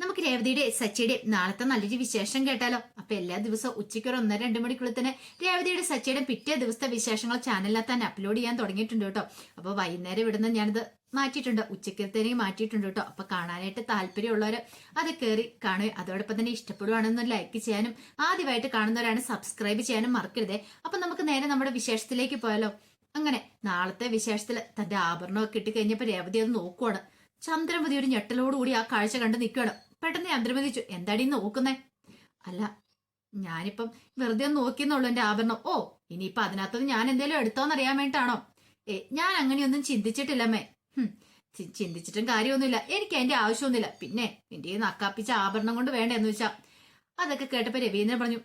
നമുക്ക് രേവതിയുടെ സച്ചിയുടെ നാളത്തെ നല്ലൊരു വിശേഷം കേട്ടാലോ? അപ്പൊ എല്ലാ ദിവസവും ഉച്ചയ്ക്ക് ഒരു ഒന്നര രണ്ട് മണിക്കുള്ളിൽ തന്നെ രേവതിയുടെ സച്ചിയുടെ പിറ്റേ ദിവസത്തെ വിശേഷങ്ങൾ ചാനലിൽ തന്നെ അപ്ലോഡ് ചെയ്യാൻ തുടങ്ങിയിട്ടുണ്ട് കേട്ടോ. അപ്പൊ വൈകുന്നേരം ഇവിടുന്ന് ഞാനിത് മാറ്റിയിട്ടുണ്ട്. ഉച്ചക്കത്തേക്ക് മാറ്റിയിട്ടുണ്ട് കേട്ടോ. അപ്പൊ കാണാനായിട്ട് താല്പര്യമുള്ളവർ അത് കയറി കാണുക. അതോടൊപ്പം തന്നെ ഇഷ്ടപ്പെടുവാണെന്ന് ലൈക്ക് ചെയ്യാനും ആദ്യമായിട്ട് കാണുന്നവരാണ് സബ്സ്ക്രൈബ് ചെയ്യാനും മറക്കരുതേ. അപ്പൊ നമുക്ക് നേരെ നമ്മുടെ വിശേഷത്തിലേക്ക് പോയാലോ? അങ്ങനെ നാളത്തെ വിശേഷത്തിൽ തന്റെ ആഭരണമൊക്കെ ഇട്ട് കഴിഞ്ഞപ്പോൾ രേവതി അത് നോക്കുവാണ്. ചന്ദ്രമതി ഒരു ഞെട്ടലോടുകൂടി ആ കാഴ്ച കണ്ട് നിൽക്കുകയാണ് പെട്ടെന്ന് ഞാൻ ചോ എന്താടി നോക്കുന്നേ അല്ല ഞാനിപ്പം വെറുതെ നോക്കിയെന്നുള്ളൂ എന്റെ ആഭരണം. ഓ ഇനിയിപ്പൊ അതിനകത്തത് ഞാൻ എന്തേലും എടുത്തോന്ന് അറിയാൻ വേണ്ടിട്ടാണോ ഏ ഞാൻ അങ്ങനെയൊന്നും ചിന്തിച്ചിട്ടില്ലമ്മേ. ചിന്തിച്ചിട്ടും കാര്യമൊന്നുമില്ല. എനിക്ക് അതിന്റെ ആവശ്യമൊന്നുമില്ല. പിന്നെ നിന്റെ നക്കാപ്പിച്ച ആഭരണം കൊണ്ട് വേണ്ട എന്ന് വെച്ചാ. അതൊക്കെ കേട്ടപ്പോ രവീന്ദ്രൻ പറഞ്ഞു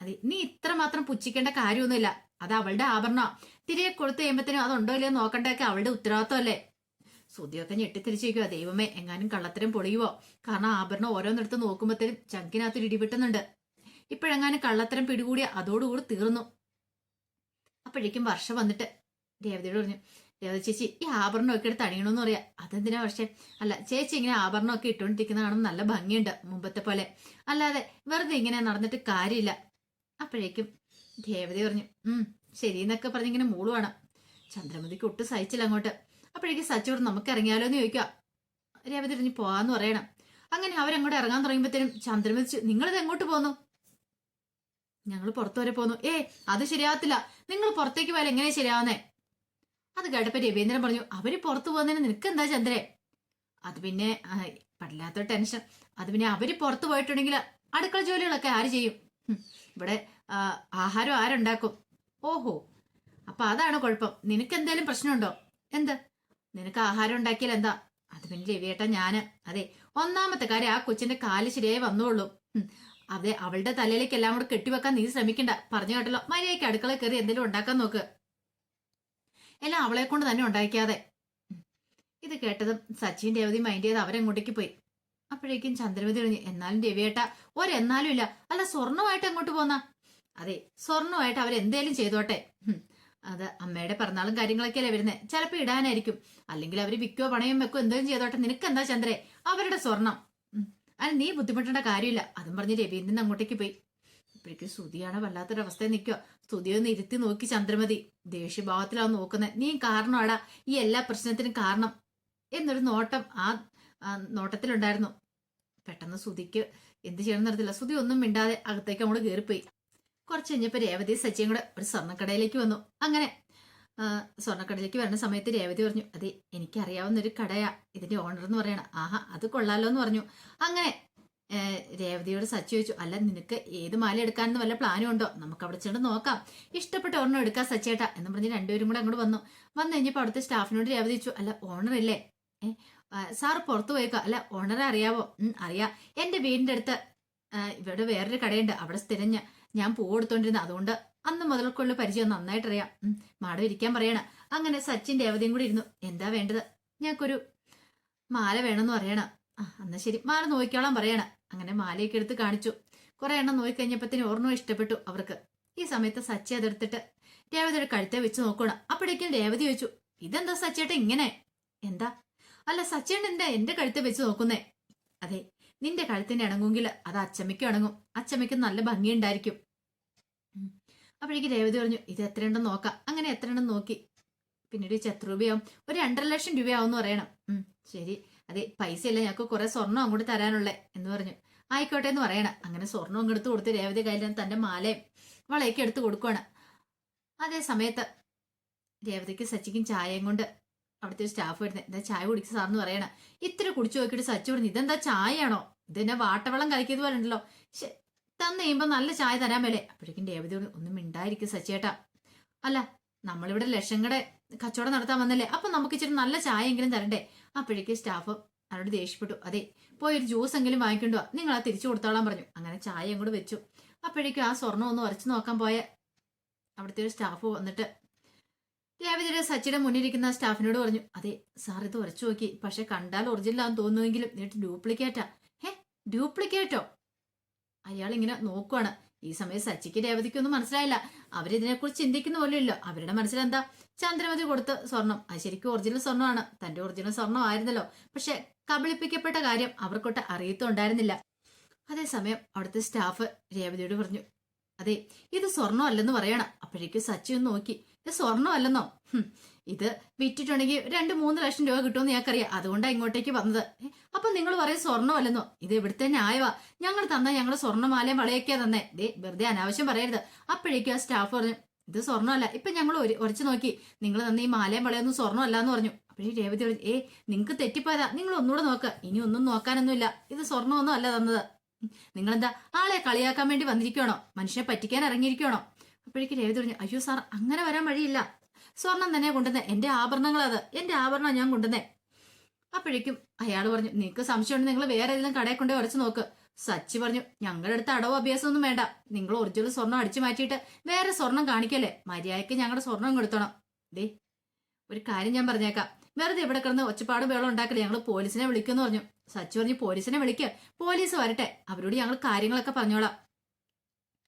അതെ നീ ഇത്ര മാത്രം പുച്ഛിക്കേണ്ട കാര്യമൊന്നുമില്ല. അത് അവളുടെ ആഭരണ. തിരികെ കൊടുത്തു കഴിയുമ്പത്തേനും അതുണ്ടോ ഇല്ലയോ നോക്കണ്ടൊക്കെ അവളുടെ ഉത്തരവാദിത്തമല്ലേ സുതിയൊക്കെ ഞെട്ടിത്തിരിച്ചിരിക്കുക ദൈവമേ എങ്ങാനും കള്ളത്തരം പൊളിയുവോ? കാരണം ആഭരണം ഓരോന്നിടത്ത് നോക്കുമ്പോഴത്തേനും ചങ്കിനകത്ത് ഇടിവിട്ടുന്നുണ്ട് ഇപ്പോഴെങ്ങാനും കള്ളത്തരം പിടികൂടിയ അതോടുകൂടി തീർന്നു. അപ്പോഴേക്കും വർഷം വന്നിട്ട് രേവതിയോട് പറഞ്ഞു രേവതി ചേച്ചി ഈ ആഭരണമൊക്കെ എടുത്ത് അണിയണമെന്ന് പറയാ. അതെന്തിനാ പക്ഷേ അല്ല ചേച്ചി ഇങ്ങനെ ആഭരണമൊക്കെ ഇട്ടുകൊണ്ടിരിക്കുന്ന കാണുമ്പോൾ നല്ല ഭംഗിയുണ്ട് മുമ്പത്തെ പോലെ. അല്ലാതെ വെറുതെ ഇങ്ങനെ നടന്നിട്ട് കാര്യമില്ല. അപ്പോഴേക്കും രേവതി പറഞ്ഞു ഉം ശരി എന്നൊക്കെ പറഞ്ഞിങ്ങനെ മൂളുവാണ്. ചന്ദ്രമതിക്ക് ഒട്ടും സഹിച്ചില്ല അങ്ങോട്ട്. അപ്പോഴേക്കും സച്ചോട് നമുക്ക് ഇറങ്ങിയാലോ എന്ന് ചോദിക്കുക രേവതി ഇറങ്ങി പോവാന്ന് പറയണം. അങ്ങനെ അവരങ്ങോട്ട് ഇറങ്ങാൻ തുടങ്ങുമ്പോഴത്തേനും ചന്ദ്രമതി നിങ്ങളിത് എങ്ങോട്ട് പോന്നു? ഞങ്ങൾ പുറത്തു വരെ പോന്നു. ഏ അത് ശരിയാവത്തില്ല. നിങ്ങൾ പുറത്തേക്ക് പോയാൽ എങ്ങനെ ശരിയാവുന്നേ? അത് കേട്ടപ്പോ രവീന്ദ്രൻ പറഞ്ഞു അവർ പുറത്തു പോകുന്നതിന് നിനക്ക് എന്താ ചന്ദ്രേ? അത് പിന്നെ പടില്ലാത്ത ടെൻഷൻ. അത് പിന്നെ അവർ പുറത്തു പോയിട്ടുണ്ടെങ്കിൽ അടുക്കള ജോലികളൊക്കെ ആര് ചെയ്യും? ഇവിടെ ആഹാരം ആരുണ്ടാക്കും? ഓഹോ അപ്പൊ അതാണ് കുഴപ്പം. നിനക്ക് എന്തേലും പ്രശ്നമുണ്ടോ? എന്ത്? നിനക്ക് ആഹാരം ഉണ്ടാക്കിയാൽ എന്താ? അത് പിന്നെ രവിയേട്ട ഞാൻ. അതെ ഒന്നാമത്തെ കാര്യം ആ കൊച്ചിന്റെ കാൽ ശരിയായി വന്നോളൂ. അതെ അവളുടെ തലയിലേക്ക് എല്ലാം കൂടെ കെട്ടിവെക്കാൻ നീ ശ്രമിക്കണ്ട. പറഞ്ഞു കേട്ടല്ലോ. മര്യാദയ്ക്ക് അടുക്കള കയറി എന്തെങ്കിലും ഉണ്ടാക്കാൻ നോക്ക്. എല്ലാം അവളെ കൊണ്ട് തന്നെ ഉണ്ടാക്കിയാതെ. ഇത് കേട്ടതും സച്ചിൻ രവതി മൈൻഡ് ചെയ്ത് അവരെങ്ങോട്ടേക്ക് പോയി. അപ്പോഴേക്കും ചന്ദ്രവതി പറഞ്ഞു എന്നാലും രവിയേട്ട ഒരെന്നാലും ഇല്ല. അല്ല സ്വർണമായിട്ട് എങ്ങോട്ട് പോന്ന? അതെ സ്വർണമായിട്ട് അവരെന്തേലും ചെയ്തോട്ടെ. അത് അമ്മയുടെ പിറന്നാളും കാര്യങ്ങളൊക്കെയല്ലേ വരുന്നത് ചിലപ്പോൾ ഇടാനായിരിക്കും. അല്ലെങ്കിൽ അവർ വിൽക്കോ പണയം വെക്കോ എന്തെങ്കിലും ചെയ്തോട്ടെ. നിനക്ക് എന്താ ചന്ദ്രേ? അവരുടെ സ്വർണം. അല്ല നീ ബുദ്ധിമുട്ടേണ്ട കാര്യമില്ല. അതും പറഞ്ഞ് രവീന്ദ്രൻ അങ്ങോട്ടേക്ക് പോയി. ഇപ്പോഴേക്കും സ്തുതിയാണ് വല്ലാത്തൊരവസ്ഥയിൽ നിൽക്കുക. സ്തുതി ഒന്ന് ഇരുത്തി നോക്കി ചന്ദ്രമതി. ദേഷ്യഭാവത്തിലാവും നോക്കുന്നത് നീ കാരണമാടാ. ഈ എല്ലാ പ്രശ്നത്തിനും കാരണം എന്നൊരു നോട്ടം ആ നോട്ടത്തിലുണ്ടായിരുന്നു. പെട്ടെന്ന് സുതിക്ക് എന്ത് ചെയ്യണം എന്നറിയത്തില്ല സുതി ഒന്നും മിണ്ടാതെ അകത്തേക്ക് അങ്ങോട്ട് കയറിപ്പോയി. കുറച്ച് കഴിഞ്ഞപ്പോൾ രേവതി സച്ചിയും കൂടെ ഒരു സ്വർണക്കടയിലേക്ക് വന്നു. അങ്ങനെ സ്വർണക്കടയിലേക്ക് വരുന്ന സമയത്ത് രേവതി പറഞ്ഞു അതെ എനിക്കറിയാവുന്ന ഒരു കടയാ. ഇതിന്റെ ഓണർ എന്ന് പറയണം. ആഹാ അത് കൊള്ളാലോ എന്ന് പറഞ്ഞു. അങ്ങനെ രേവതിയോട് സച്ചി ചോദിച്ചു അല്ല നിനക്ക് ഏത് മാല എടുക്കാനെന്ന് വല്ല പ്ലാനും ഉണ്ടോ? നമുക്ക് അവിടെ ചെന്ന് നോക്കാം. ഇഷ്ടപ്പെട്ട ഒരെണ്ണം എടുക്കാം സച്ചേട്ടാ എന്ന് പറഞ്ഞ് രണ്ടുപേരും കൂടെ അങ്ങോട്ട് വന്നു. വന്നു കഴിഞ്ഞപ്പോൾ അവിടുത്തെ സ്റ്റാഫിനോട് രേവതി ചോദിച്ചു അല്ല ഓണർ അല്ലേ സാർ പുറത്തു പോയേക്കോ. അല്ല ഓണറെ അറിയാവോ? അറിയാം. എന്റെ വീടിന്റെ അടുത്ത് ഇവിടെ വേറൊരു കടയുണ്ട്. അവിടെ സ്ഥിരം ഞാൻ പൂ അതുകൊണ്ട് അന്ന് മുതൽക്കുള്ള പരിചയം നന്നായിട്ടറിയാം. മാഡം ഇരിക്കാൻ പറയണ. അങ്ങനെ സച്ചിൻ രേവതിയും കൂടി ഇരുന്നു. എന്താ വേണ്ടത്? ഞങ്ങൾക്കൊരു മാല വേണമെന്ന് പറയണ. ആ എന്നാ ശരി. മാല നോക്കിക്കോളാൻ പറയണ. അങ്ങനെ മാലയൊക്കെ എടുത്ത് കാണിച്ചു. കുറെ എണ്ണം നോക്കിക്കഴിഞ്ഞപ്പത്തിന് ഓർമ്മ ഇഷ്ടപ്പെട്ടു അവർക്ക്. ഈ സമയത്ത് സച്ചി അതെടുത്തിട്ട് രേവതിയുടെ കഴുത്തെ വെച്ച് നോക്കണം അപ്പോഴേക്കും രേവതി ചോദിച്ചു ഇതെന്താ സച്ചേട്ട ഇങ്ങനെ? എന്താ? അല്ല സച്ചേട്ടൻ എന്താ എന്റെ കഴുത്തെ വെച്ച് നോക്കുന്നേ? അതെ നിന്റെ കഴുത്തിന് ഇണങ്ങുമെങ്കിൽ അത് അച്ചമ്മയ്ക്ക് ഇണങ്ങും. അച്ചമ്മയ്ക്ക് നല്ല ഭംഗിയുണ്ടായിരിക്കും. അപ്പോഴേക്ക് രേവതി പറഞ്ഞു ഇത് എത്രയുണ്ടെന്ന് നോക്കാം. അങ്ങനെ എത്രയുണ്ടെന്ന് നോക്കി. പിന്നീട് എത്ര രൂപയാവും ഒരു രണ്ടര ലക്ഷം രൂപയാവും എന്ന് പറയണം ശരി. അതെ പൈസ ഇല്ല ഞങ്ങൾക്ക് കുറെ സ്വർണം അങ്ങോട്ട് തരാനുള്ളേ എന്ന് പറഞ്ഞു. ആയിക്കോട്ടെ എന്ന് പറയണം. അങ്ങനെ സ്വർണം അങ്ങെടുത്ത് കൊടുത്ത് രേവതി കയ്യിൽ തന്റെ മാലയും വളയൊക്കെ എടുത്ത് കൊടുക്കുവാണ്. അതേ സമയത്ത് രേവതിക്ക് സച്ചിക്കും ചായയും കൊണ്ട് അവിടുത്തെ സ്റ്റാഫ് വരുന്നത് എന്താ ചായ കുടിക്കുക സാറെന്ന് പറയണ. ഇത്ര കുടിച്ചു നോക്കിയിട്ട് സച്ചു പറഞ്ഞു ഇതെന്താ ചായയാണോ? ഇതെന്നെ വാട്ടവെള്ളം കഴിക്കിയത് പോലെ ഉണ്ടല്ലോ തന്നു കഴിയുമ്പോൾ നല്ല ചായ തരാൻ മേലെ. അപ്പോഴേക്കും രേവതി ഒന്നും മിണ്ടായിരിക്കും സച്ചേട്ടാ അല്ല നമ്മളിവിടെ ലക്ഷങ്ങളുടെ കച്ചവടം നടത്താൻ വന്നല്ലേ അപ്പൊ നമുക്ക് ഇച്ചിരി നല്ല ചായ എങ്കിലും തരണ്ടേ? അപ്പോഴേക്കും സ്റ്റാഫ് അവരോട് ദേഷ്യപ്പെട്ടു അതെ പോയി ഒരു ജ്യൂസ് എങ്കിലും വാങ്ങിക്കൊണ്ടു. നിങ്ങൾ ആ തിരിച്ചു കൊടുത്തോളാൻ പറഞ്ഞു. അങ്ങനെ ചായ അങ്ങോട്ട് വെച്ചു. അപ്പോഴേക്കും ആ സ്വർണം ഒന്ന് ഉറച്ചു നോക്കാൻ പോയ അവിടുത്തെ ഒരു സ്റ്റാഫ് വന്നിട്ട് രേവതിയുടെ സച്ചിയുടെ മുന്നിലിരിക്കുന്ന സ്റ്റാഫിനോട് പറഞ്ഞു അതെ സാർ ഇത് ഉരച്ചു നോക്കി. പക്ഷെ കണ്ടാൽ ഒറിജിനൽ ആണെന്ന് തോന്നുമെങ്കിലും എന്നിട്ട് ഡ്യൂപ്ലിക്കേറ്റാ. ഹേ ഡ്യൂപ്ലിക്കേറ്റോ? അയാൾ ഇങ്ങനെ നോക്കുവാണ്. ഈ സമയം സച്ചിക്ക് രേവതിക്കൊന്നും മനസ്സിലായില്ല. അവരിതിനെക്കുറിച്ച് ചിന്തിക്കുന്ന പോലും ഇല്ല അവരുടെ മനസ്സിലെന്താ? ചന്ദ്രമതി കൊടുത്ത സ്വർണം. അത് ശരിക്കും ഒറിജിനൽ സ്വർണമാണ് തന്റെ ഒറിജിനൽ സ്വർണം ആയിരുന്നല്ലോ. പക്ഷെ കബളിപ്പിക്കപ്പെട്ട കാര്യം അവർക്കൊട്ട് അറിയത്തുണ്ടായിരുന്നില്ല. അതേസമയം അവിടുത്തെ സ്റ്റാഫ് രേവതിയോട് പറഞ്ഞു അതെ ഇത് സ്വർണമല്ലെന്ന് പറയണം. അപ്പോഴേക്കും സച്ചി ഒന്ന് നോക്കി. ഇത് സ്വർണമല്ലെന്നോ? ഇത് വിറ്റിട്ടുണ്ടെങ്കിൽ രണ്ട് മൂന്ന് ലക്ഷം രൂപ കിട്ടുമെന്ന് ഞങ്ങൾക്കറിയാം അതുകൊണ്ടാണ് ഇങ്ങോട്ടേക്ക് വന്നത്. അപ്പൊ നിങ്ങൾ പറയും സ്വർണമല്ലെന്നോ? ഇത് ഇവിടുത്തെ ന്യായവാ. ഞങ്ങൾ തന്ന ഞങ്ങൾ സ്വർണമാലയും വളയൊക്കെയാ തന്നെ. ദേ വെറുതെ അനാവശ്യം പറയരുത്. അപ്പോഴേക്കും ആ സ്റ്റാഫ് പറഞ്ഞു ഇത് സ്വർണമല്ല. ഇപ്പൊ ഞങ്ങൾ ഉരച്ചു നോക്കി. നിങ്ങൾ തന്ന ഈ മാലയും വളയൊന്നും സ്വർണമല്ല എന്ന് പറഞ്ഞു. അപ്പോഴേ രേവതി പറഞ്ഞു ഏ നിങ്ങൾക്ക് തെറ്റിപ്പോയതാ. നിങ്ങൾ ഒന്നുകൂടെ നോക്ക്. ഇനി ഒന്നും നോക്കാനൊന്നുമില്ല. ഇത് സ്വർണമൊന്നും അല്ല തന്നത്. നിങ്ങളെന്താ ആളെ കളിയാക്കാൻ വേണ്ടി വന്നിരിക്കണോ മനുഷ്യനെ പറ്റിക്കാൻ ഇറങ്ങിയിരിക്കണോ അപ്പോഴേക്ക് രേവതി പറഞ്ഞു അയ്യോ സാർ അങ്ങനെ വരാൻ വഴിയില്ല. സ്വർണം തന്നെ കൊണ്ടുവന്നേ എന്റെ ആഭരണങ്ങളത്. എന്റെ ആഭരണം ഞാൻ കൊണ്ടുവന്നേ. അപ്പോഴേക്കും അയാൾ പറഞ്ഞു നിങ്ങൾക്ക് സംശയമുണ്ട് നിങ്ങൾ വേറെ ഏതെങ്കിലും കടയിൽ കൊണ്ടേ ഉരച്ചു നോക്ക്. സച്ചി പറഞ്ഞു ഞങ്ങളുടെ അടുത്ത് അടവോ അഭ്യാസമൊന്നും വേണ്ട. നിങ്ങൾ ഒറിജിനൽ സ്വർണം അടിച്ചു മാറ്റിയിട്ട് വേറെ സ്വർണം കാണിക്കല്ലേ? മര്യാദയ്ക്ക് ഞങ്ങളുടെ സ്വർണം കൊടുത്തണം. ദേ ഒരു കാര്യം ഞാൻ പറഞ്ഞേക്കാം. വെറുതെ ഇവിടെ കിടന്ന് ഒച്ചപ്പാട് വേളം ഉണ്ടാക്കില്ല? ഞങ്ങൾ പോലീസിനെ വിളിക്കുമെന്ന് പറഞ്ഞു. സച്ചി പറഞ്ഞു പോലീസിനെ വിളിക്ക്. പോലീസ് വരട്ടെ. അവരോട് ഞങ്ങൾ കാര്യങ്ങളൊക്കെ പറഞ്ഞോളാം.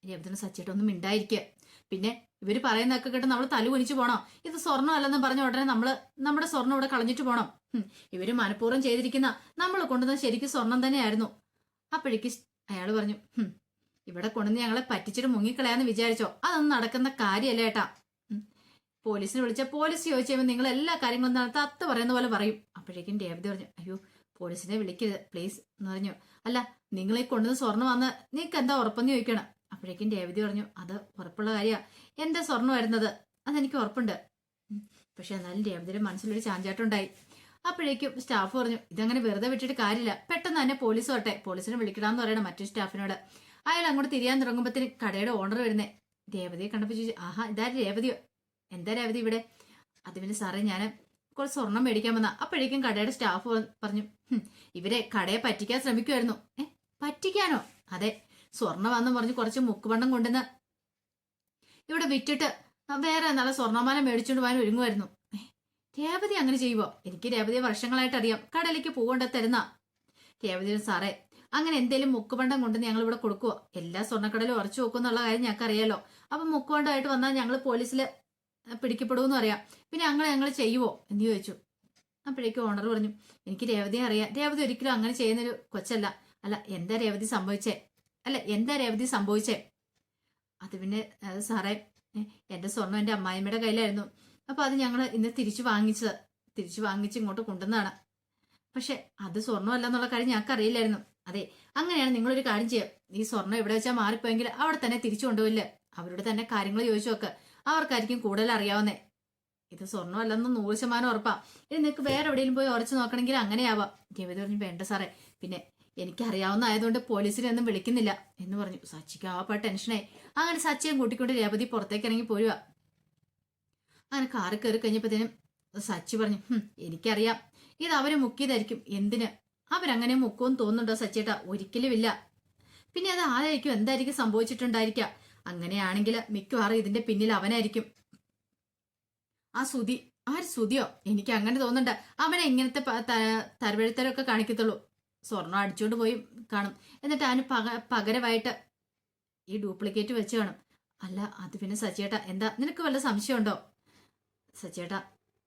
രേവതിന് സച്ചിട്ടൊന്നും മിണ്ടായിരിക്കുക. പിന്നെ ഇവർ പറയുന്നതൊക്കെ കേട്ട് നമ്മൾ തല കുനിച്ചു പോണോ. ഇത് സ്വർണം അല്ലെന്ന് പറഞ്ഞ ഉടനെ നമ്മൾ നമ്മുടെ സ്വർണം ഇവിടെ കളഞ്ഞിട്ട് പോണം. ഇവർ മനഃപൂർവം ചെയ്തിരിക്കുന്ന നമ്മൾ കൊണ്ടുവന്ന ശരിക്കും സ്വർണം തന്നെയായിരുന്നു. അപ്പോഴേക്ക് അയാൾ പറഞ്ഞു ഇവിടെ കൊണ്ടുവന്ന് ഞങ്ങളെ പറ്റിച്ചിട്ട് മുങ്ങിക്കളയാന്ന് വിചാരിച്ചോ? അതൊന്നും നടക്കുന്ന കാര്യമല്ല ഏട്ടാ. പോലീസിനെ വിളിച്ച പോലീസ് ചോദിച്ചു നിങ്ങൾ എല്ലാ കാര്യങ്ങളും നടത്താൻ അത്ത പറയുന്ന പോലെ പറയും. അപ്പോഴേക്കും രേവതി പറഞ്ഞു അയ്യോ പോലീസിനെ വിളിക്കരുത്. പ്ലീസ് എന്ന് പറഞ്ഞു. അല്ല നിങ്ങളെ കൊണ്ടുവന്ന് സ്വർണം വന്ന് നിങ്ങൾക്ക് എന്താ ഉറപ്പെന്ന് ചോദിക്കണം? അപ്പോഴേക്കും രേവതി പറഞ്ഞു അത് ഉറപ്പുള്ള കാര്യമാണ് എന്റെ സ്വർണം വരുന്നത്? അതെനിക്ക് ഉറപ്പുണ്ട്. പക്ഷെ എന്നാലും രേവതിയുടെ മനസ്സിലൊരു ചാഞ്ചാട്ടുണ്ടായി അപ്പോഴേക്കും സ്റ്റാഫ് പറഞ്ഞു ഇതങ്ങനെ വെറുതെ വിട്ടിട്ട് കാര്യമില്ല. പെട്ടെന്ന് തന്നെ പോലീസ് വരട്ടെ. പോലീസിനെ വിളിക്കണമെന്ന് പറയണം മറ്റു സ്റ്റാഫിനോട്. അയാൾ അങ്ങോട്ട് തിരിയാൻ തുടങ്ങുമ്പോഴത്തേന് കടയുടെ ഓണർ വരുന്നേ. രേവതിയെ കണ്ടപ്പോൾ ചോദിച്ചു ആഹാ ഇതാ രേവതിയോ? എന്താ രേവതി ഇവിടെ? അത് പിന്നെ സാറേ ഞാൻ കുറച്ച് സ്വർണം മേടിക്കാൻ വന്ന. അപ്പോഴേക്കും കടയുടെ സ്റ്റാഫ് പറഞ്ഞു ഇവരെ കടയെ പറ്റിക്കാൻ ശ്രമിക്കുമായിരുന്നു ഏ പറ്റിക്കാനോ? അതെ സ്വർണമാന്ന് പറഞ്ഞ് കുറച്ച് മുക്കുവണ്ണം കൊണ്ടുവന്ന് ഇവിടെ വിറ്റിട്ട് വേറെ നല്ല സ്വർണമാല മേടിച്ചുകൊണ്ട് പോകാൻ ഒരുങ്ങുമായിരുന്നു രേവതി അങ്ങനെ ചെയ്യുവോ? എനിക്ക് രേവതിയെ വർഷങ്ങളായിട്ട് അറിയാം. കടലിലേക്ക് പോകേണ്ട തരുന്ന രേവതി സാറേ അങ്ങനെ എന്തേലും മുക്കുപണ്ടം കൊണ്ട് ഞങ്ങൾ ഇവിടെ കൊടുക്കുവോ? എല്ലാ സ്വർണക്കടലും ഉറച്ചു വെക്കും എന്നുള്ള കാര്യം ഞങ്ങൾക്ക് അറിയാലോ അപ്പൊ മുക്കുപണ്ടമായിട്ട് വന്നാൽ ഞങ്ങൾ പോലീസിൽ പിടിക്കപ്പെടുമെന്ന് അറിയാം പിന്നെ ഞങ്ങൾ ഞങ്ങൾ ചെയ്യുവോ എന്ന് ചോദിച്ചു. അപ്പോഴേക്കും ഓണർ പറഞ്ഞു എനിക്ക് രേവതിയെ അറിയാം. രേവതി ഒരിക്കലും അങ്ങനെ ചെയ്യുന്നൊരു കൊച്ചല്ല. അല്ല എന്താ രേവതി സംഭവിച്ചേ? അല്ല എന്താ രേവതി സംഭവിച്ചേ? അത് പിന്നെ അത് സാറേ എന്റെ സ്വർണം എന്റെ അമ്മായിമ്മയുടെ കയ്യിലായിരുന്നു. അപ്പൊ അത് ഞങ്ങൾ ഇന്ന് തിരിച്ചു വാങ്ങിച്ചത്. തിരിച്ചു വാങ്ങിച്ച് ഇങ്ങോട്ട് കൊണ്ടുവന്നതാണ്. പക്ഷെ അത് സ്വർണമല്ല എന്നുള്ള കാര്യം ഞങ്ങൾക്ക് അറിയില്ലായിരുന്നു. അതെ അങ്ങനെയാണ് നിങ്ങളൊരു കാര്യം ചെയ്യാം. ഈ സ്വർണം എവിടെ വെച്ചാൽ മാറിപ്പോയെങ്കിൽ അവിടെ തന്നെ തിരിച്ചു കൊണ്ടുപോയില്ലേ? അവരോട് തന്നെ കാര്യങ്ങൾ ചോദിച്ചു നോക്ക്. അവർക്കായിരിക്കും കൂടുതൽ അറിയാവുന്നേ. ഇത് സ്വർണമല്ലെന്ന് നൂറ് ശതമാനം ഉറപ്പാ. ഇനി നിങ്ങൾക്ക് വേറെ എവിടെയെങ്കിലും പോയി ഉറച്ചു നോക്കണമെങ്കിൽ അങ്ങനെയാവാം. രവി പറഞ്ഞു വേണ്ട സാറേ. പിന്നെ എനിക്കറിയാവുന്ന ആയതുകൊണ്ട് പോലീസിനൊന്നും വിളിക്കുന്നില്ല എന്ന് പറഞ്ഞു. സച്ചിക്ക് ആവാ ടെൻഷനായി. അങ്ങനെ സച്ചിയെ കൂട്ടിക്കൊണ്ട് രേവതി പുറത്തേക്ക് ഇറങ്ങി പോരുക അങ്ങനെ കാറ് കയറി കഴിഞ്ഞപ്പോഴത്തേനും സച്ചി പറഞ്ഞു "ഹും, എനിക്കറിയാം. ഇത് അവർ മുക്കിയതായിരിക്കും. എന്തിന്? അവരങ്ങനെ മുക്കുമെന്ന് തോന്നുന്നുണ്ടോ സച്ചേട്ടാ? ഒരിക്കലും ഇല്ല പിന്നെ അത് ആരായിരിക്കും? എന്തായിരിക്കും സംഭവിച്ചിട്ടുണ്ടായിരിക്കുക? അങ്ങനെയാണെങ്കിൽ മിക്കവാറും ഇതിന്റെ പിന്നിൽ അവനായിരിക്കും. ആ സുതി ആര് സുതിയോ എനിക്ക് അങ്ങനെ തോന്നുന്നുണ്ട്. അവനെ ഇങ്ങനത്തെ തരവഴുത്തരൊക്കെ കാണിക്കത്തുള്ളൂ. സ്വർണം അടിച്ചുകൊണ്ട് പോയി കാണും. എന്നിട്ട് അവന് പക പകരമായിട്ട് ഈ ഡ്യൂപ്ലിക്കേറ്റ് വെച്ച് കാണും. അല്ല അത് പിന്നെ സച്ചേട്ടാ എന്താ നിനക്ക് വല്ല സംശയമുണ്ടോ? സച്ചേട്ടാ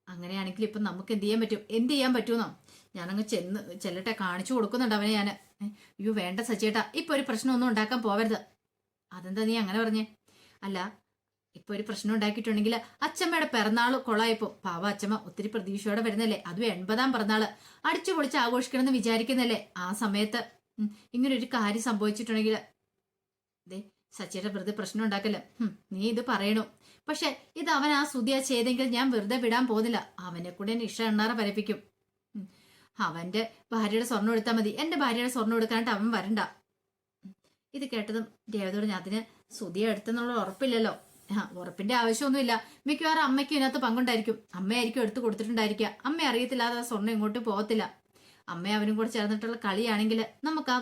അങ്ങനെയാണെങ്കിൽ ഇപ്പം നമുക്ക് എന്ത് ചെയ്യാൻ പറ്റും? എന്ത് ചെയ്യാൻ പറ്റുമെന്നോ? ഞാനങ്ങ് ചെന്ന് ചെല്ലട്ടെ കാണിച്ചു കൊടുക്കുന്നുണ്ട് അവനെ ഞാൻ അയ്യോ വേണ്ട സച്ചേട്ടാ ഇപ്പൊ ഒരു പ്രശ്നമൊന്നും ഉണ്ടാക്കാൻ പോവരുത്. അതെന്താ നീ അങ്ങനെ പറഞ്ഞേ? അല്ല ഇപ്പൊ ഒരു പ്രശ്നം ഉണ്ടാക്കിയിട്ടുണ്ടെങ്കിൽ അച്ഛമ്മയുടെ പിറന്നാൾ കൊളായപ്പോ പാവ അച്ഛമ്മ ഒത്തിരി പ്രതീക്ഷയോടെ വരുന്നല്ലേ? അതും എൺപതാം പിറന്നാൾ. അടിച്ചു പൊളിച്ച് ആഘോഷിക്കണമെന്ന് വിചാരിക്കുന്നല്ലേ ആ സമയത്ത്? ഇങ്ങനെ ഒരു കാര്യം സംഭവിച്ചിട്ടുണ്ടെങ്കിൽ ദേ സച്ചിയുടെ വെറുതെ പ്രശ്നം ഉണ്ടാക്കല്ല? നീ ഇത് പറയണു. പക്ഷെ ഇത് അവൻ ആ സുതിയ ചെയ്തെങ്കിൽ ഞാൻ വെറുതെ വിടാൻ പോകുന്നില്ല. അവനെ കൂടെ നിഷ എണ്ണാറ പരപ്പിക്കും. അവന്റെ ഭാര്യയുടെ സ്വർണം എടുത്താൽ മതി. എന്റെ ഭാര്യയുടെ സ്വർണം എടുക്കാനായിട്ട് അവൻ വരണ്ട. ഇത് കേട്ടതും ദേവതോട് ഞാൻ അതിന് സുതിയ എടുത്തെന്നുള്ള ഉറപ്പില്ലല്ലോ. ഉറപ്പിന്റെ ആവശ്യമൊന്നുമില്ല. മിക്കവാറും അമ്മയ്ക്കും ഇതിനകത്ത് പങ്കുണ്ടായിരിക്കും. അമ്മയായിരിക്കും എടുത്തു കൊടുത്തിട്ടുണ്ടായിരിക്കുക. അമ്മ അറിയത്തില്ലാതെ ആ സ്വർണം ഇങ്ങോട്ട് പോകത്തില്ല. അമ്മ അവനും കൂടെ ചേർന്നിട്ടുള്ള കളിയാണെങ്കിൽ നമുക്ക് ആ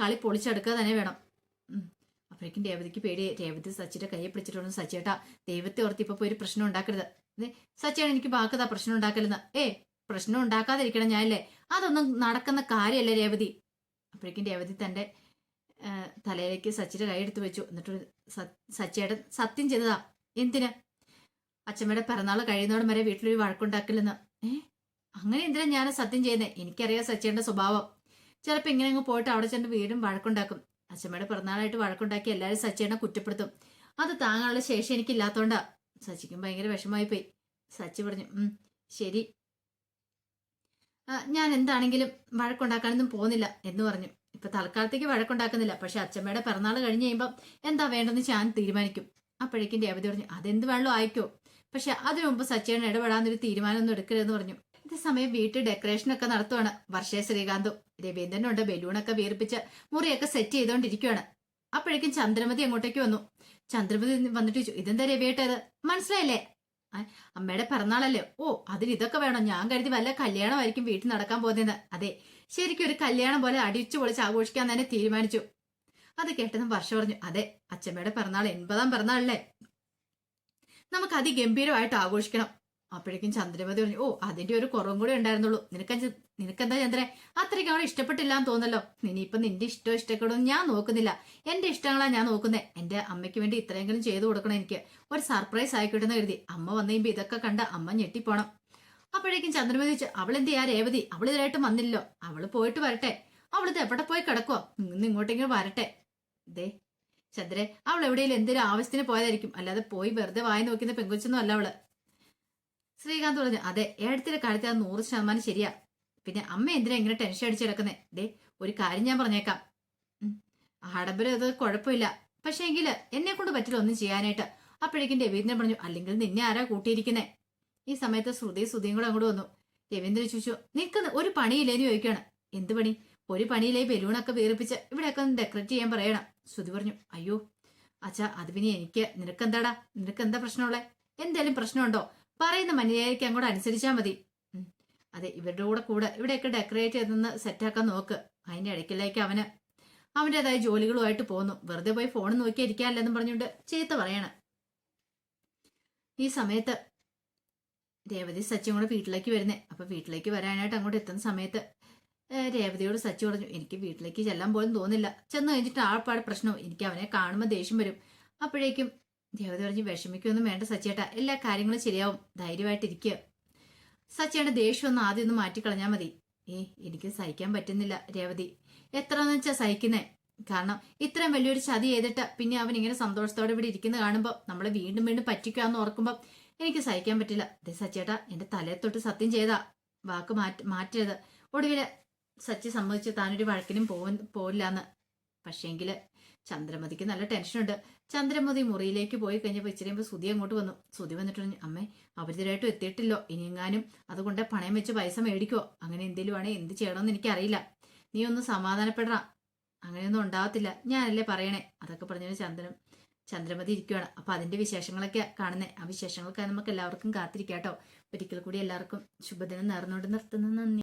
കളി പൊളിച്ചെടുക്കുക തന്നെ വേണം. അപ്പോഴേക്കും രേവതിക്ക് പേടി. രേവതി സച്ചിയുടെ കയ്യെ പിടിച്ചിട്ടുണ്ട് സച്ചിയേട്ടാ ദൈവത്തെ ഓർത്ത് ഇപ്പൊ ഒരു പ്രശ്നം ഉണ്ടാക്കരുത്. സച്ചിയാണ് എനിക്ക് ബാക്കതാ പ്രശ്നം ഉണ്ടാക്കരുത് ഏ പ്രശ്നം ഉണ്ടാക്കാതിരിക്കണം ഞാനല്ലേ? അതൊന്നും നടക്കുന്ന കാര്യമല്ലേ രേവതി? അപ്പോഴേക്കും രേവതി തന്റെ തലയിലേക്ക് സച്ചിയുടെ കൈ എടുത്ത് വെച്ചു. എന്നിട്ട് സച്ചിയുടെ സത്യം ചെയ്തതാ. എന്തിന്? അച്ഛമ്മയുടെ പിറന്നാൾ കഴിയുന്നോടും വരെ വീട്ടിലൊരു വഴക്കുണ്ടാക്കില്ലെന്ന്. ഏ അങ്ങനെ എന്തിനാ ഞാൻ സത്യം ചെയ്യുന്നത് എനിക്കറിയാം സച്ചിയുടെ സ്വഭാവം. ചിലപ്പോൾ ഇങ്ങനെ അങ്ങ് പോയിട്ട് അവിടെ ചെന്ന് വീടും വഴക്കുണ്ടാക്കും. അച്ഛമ്മയുടെ പിറന്നാളായിട്ട് വഴക്കുണ്ടാക്കി എല്ലാവരും സച്ചിയെ കുറ്റപ്പെടുത്തും. അത് താങ്ങാനുള്ള ശേഷി എനിക്കില്ലാത്തോണ്ടാ. സച്ചിക്കും ഭയങ്കര വിഷമമായി പോയി. സച്ചി പറഞ്ഞു ഉം ശരി. ഞാൻ എന്താണെങ്കിലും വഴക്കുണ്ടാക്കാനൊന്നും പോകുന്നില്ല എന്ന് പറഞ്ഞു. ഇപ്പൊ തൽക്കാലത്തേക്ക് വഴക്കുണ്ടാക്കുന്നില്ല. പക്ഷെ അച്ഛമ്മയുടെ പിറന്നാൾ കഴിഞ്ഞ് കഴിയുമ്പോൾ എന്താ വേണ്ടെന്ന് ഞാൻ തീരുമാനിക്കും. അപ്പോഴേക്കും രേവതി പറഞ്ഞു അതെന്ത് വേണോ ആയിക്കോ. പക്ഷെ അതിനു മുമ്പ് സച്ചിയുടെ ഇടപെടാന്നൊരു തീരുമാനമൊന്നും എടുക്കരുതെന്ന് പറഞ്ഞു. സമയം വീട്ടിൽ ഡെക്കറേഷൻ ഒക്കെ നടത്തുവാണ്. വർഷേ ശ്രീകാന്തും രവീന്ദ്രനുണ്ട് ബലൂണൊക്കെ വീർപ്പിച്ച് മുറിയൊക്കെ സെറ്റ് ചെയ്തുകൊണ്ടിരിക്കുകയാണ് അപ്പോഴേക്കും ചന്ദ്രമതി അങ്ങോട്ടേക്ക് വന്നു. ചന്ദ്രമതി വന്നിട്ട് ചോദിച്ചു ഇതെന്താ രവിയേട്ടത് മനസ്സിലായില്ലേ? അമ്മയുടെ പിറന്നാളല്ലേ. ഓ അതിന് ഇതൊക്കെ വേണം? ഞാൻ കരുതി വല്ല കല്യാണമായിരിക്കും വീട്ടിൽ നടക്കാൻ പോകുന്നത് അതെ ശരിക്കും ഒരു കല്യാണം പോലെ അടിച്ചു പൊളിച്ച് ആഘോഷിക്കാൻ തന്നെ തീരുമാനിച്ചു. അത് കേട്ടതും വർഷ പറഞ്ഞു. അതെ അച്ഛമ്മയുടെ പിറന്നാൾ എൺപതാം പിറന്നാളല്ലേ? നമുക്ക് അതിഗംഭീരമായിട്ട് ആഘോഷിക്കണം. അപ്പോഴേക്കും ചന്ദ്രമതി പറഞ്ഞു ഓ അതിന്റെ ഒരു കുറവും കൂടെ ഉണ്ടായിരുന്നുള്ളൂ. നിനക്ക് നിനക്കെന്താ ചന്ദ്രൻ അത്രയ്ക്ക് അവളെ ഇഷ്ടപ്പെട്ടില്ല എന്ന് തോന്നല്ലോ. ഇനിയിപ്പൊ നിന്റെ ഇഷ്ടം ഇഷ്ടപ്പെടും ഞാൻ നോക്കുന്നില്ല. എന്റെ ഇഷ്ടങ്ങളാ ഞാൻ നോക്കുന്നത് എന്റെ അമ്മയ്ക്ക് വേണ്ടി ഇത്രയെങ്കിലും ചെയ്തു കൊടുക്കണം എനിക്ക്. ഒരു സർപ്രൈസ് ആയിക്കോട്ടെ എന്ന് കരുതി. അമ്മ വന്നു കഴിയുമ്പോൾ ഇതൊക്കെ കണ്ട് അമ്മ ഞെട്ടിപ്പോണം. അപ്പോഴേക്കും ചന്ദ്രമതി ചോദിച്ചു അവൾ എന്ത് ചെയ്യാ രേവതി? അവൾ ഇതിലായിട്ടും വന്നില്ലോ അവൾ പോയിട്ട് വരട്ടെ. അവളിത് എവിടെ പോയി കിടക്കുവോ? ഇന്ന് ഇങ്ങോട്ടെങ്കിലും വരട്ടെ. ദേ ചന്ദ്രേ അവൾ എവിടെയെങ്കിലും എന്തൊരു ആവശ്യത്തിന് പോയതായിരിക്കും. അല്ലാതെ പോയി വെറുതെ വായി നോക്കുന്ന പെങ്കൊച്ചൊന്നും അല്ല അവൾ. ശ്രീകാന്ത് പറഞ്ഞു അതെ ഏഴത്തിന്റെ കാര്യത്തിൽ അത് നൂറ് ശതമാനം ശരിയാ. പിന്നെ അമ്മ എന്തിനാ ഇങ്ങനെ ടെൻഷൻ അടിച്ചു കിടക്കുന്നേ? ദേ ഒരു കാര്യം ഞാൻ പറഞ്ഞേക്കാം. ആഡംബരം അത് കുഴപ്പമില്ല. പക്ഷെ എങ്കിൽ എന്നെ കൊണ്ട് പറ്റില്ല ഒന്നും ചെയ്യാനായിട്ട്. അപ്പോഴേക്കും രവീന്ദ്രൻ പറഞ്ഞു അല്ലെങ്കിൽ നിന്നെ ആരാ കൂട്ടിയിരിക്കുന്നേ? ഈ സമയത്ത് ശ്രുതി ശ്രുതിയും കൂടെ അങ്ങോട്ട് വന്നു. രവീന്ദ്രൻ ചോദിച്ചു നിൽക്കുന്ന ഒരു പണിയില്ലേന്ന് ചോദിക്കുകയാണ്. എന്ത് പണി? ഒരു പണിയില്ലേ? ബലൂണൊക്കെ വീർപ്പിച്ച് ഇവിടെയൊക്കെ ഒന്ന് ഡെക്കറേറ്റ് ചെയ്യാൻ പറയണം. ശ്രുതി പറഞ്ഞു അയ്യോ അച്ഛാ അത് പിന്നെ എനിക്ക് നിനക്കെന്താടാ? നിനക്ക് എന്താ പ്രശ്നമുള്ളേ? എന്തേലും പ്രശ്നമുണ്ടോ? പറയുന്ന മനുഷ്യർക്ക് അങ്ങോട്ട് അനുസരിച്ചാൽ മതി. അതെ ഇവരുടെ കൂടെ കൂടെ ഇവിടെയൊക്കെ ഡെക്കറേറ്റ് ചെയ്തെന്ന് സെറ്റാക്കാൻ നോക്ക്. അതിന്റെ ഇടയ്ക്കിലേക്ക് അവന് അവന്റെതായ ജോലികളുമായിട്ട് പോന്നു. വെറുതെ പോയി ഫോൺ നോക്കി ഇരിക്കാനില്ലെന്നും പറഞ്ഞുകൊണ്ട് ചീത്ത പറയണം. ഈ സമയത്ത് രേവതി സച്ചിയും കൂടെ വീട്ടിലേക്ക് വരുന്നേ. അപ്പൊ വീട്ടിലേക്ക് വരാനായിട്ട് അങ്ങോട്ട് എത്തുന്ന സമയത്ത് രേവതിയോട് സച്ചി പറഞ്ഞു എനിക്ക് വീട്ടിലേക്ക് ചെല്ലാൻ പോലും തോന്നില്ല ചെന്ന് കഴിഞ്ഞിട്ട് ആൾപ്പാട് പ്രശ്നവും. എനിക്ക് അവനെ കാണുമ്പോൾ ദേഷ്യം വരും. അപ്പോഴേക്കും രേവതി പറഞ്ഞു വിഷമിക്കൊന്നും വേണ്ട സച്ചിയേട്ടാ. എല്ലാ കാര്യങ്ങളും ശരിയാവും. ധൈര്യമായിട്ടിരിക്കുക സച്ചിയുടെ ദേഷ്യം ഒന്ന് ആദ്യം ഒന്ന് മാറ്റിക്കളഞ്ഞാൽ മതി. ഏ എനിക്ക് സഹിക്കാൻ പറ്റുന്നില്ല രേവതി. എത്രയെന്ന് വെച്ചാ സഹിക്കുന്നേ? കാരണം ഇത്രയും വലിയൊരു ചതി ചെയ്തിട്ട് പിന്നെ അവൻ ഇങ്ങനെ സന്തോഷത്തോടെ ഇവിടെ ഇരിക്കുന്നത് കാണുമ്പോൾ നമ്മളെ വീണ്ടും വീണ്ടും പറ്റിക്കാന്ന് ഓർക്കുമ്പോൾ എനിക്ക് സഹിക്കാൻ പറ്റില്ല. ദേ സച്ചേട്ടാ എന്റെ തലയെ തൊട്ട് സത്യം ചെയ്താ. വാക്ക് മാറ്റി മാറ്റരുത്. ഒടുവിൽ സച്ചി സമ്മതിച്ച്. താനൊരു വഴക്കിനും പോവ പോവില്ലാന്ന്. പക്ഷേങ്കിൽ ചന്ദ്രമതിക്ക് നല്ല ടെൻഷനുണ്ട്. ചന്ദ്രമതി മുറിയിലേക്ക് പോയി കഴിഞ്ഞപ്പോൾ ഇച്ചിരി സുതി അങ്ങോട്ട് വന്നു. സുതി വന്നിട്ട് പറഞ്ഞു അമ്മേ അവരിതിരായിട്ടും എത്തിയിട്ടില്ലോ. ഇനിയെങ്ങാനും അതുകൊണ്ട് പണയം വെച്ച് പൈസ മേടിക്കോ അങ്ങനെ എന്തെങ്കിലും ആണെങ്കിൽ എന്ത് ചെയ്യണമെന്ന് എനിക്കറിയില്ല. നീ ഒന്ന് സമാധാനപ്പെടറ അങ്ങനെയൊന്നും ഉണ്ടാവത്തില്ല. ഞാനല്ലേ പറയണേ? അതൊക്കെ പറഞ്ഞു ചന്ദ്രൻ ചന്ദ്രമതി ഇരിക്കുകയാണ് അപ്പൊ അതിന്റെ വിശേഷങ്ങളൊക്കെ കാണുന്നത് ആ വിശേഷങ്ങളൊക്കെ നമുക്ക് എല്ലാവർക്കും കാത്തിരിക്കാട്ടോ. ഒരിക്കൽ കൂടി എല്ലാവർക്കും ശുഭദിനം നേർന്നുകൊണ്ട് നിർത്തുന്നു. നന്ദി.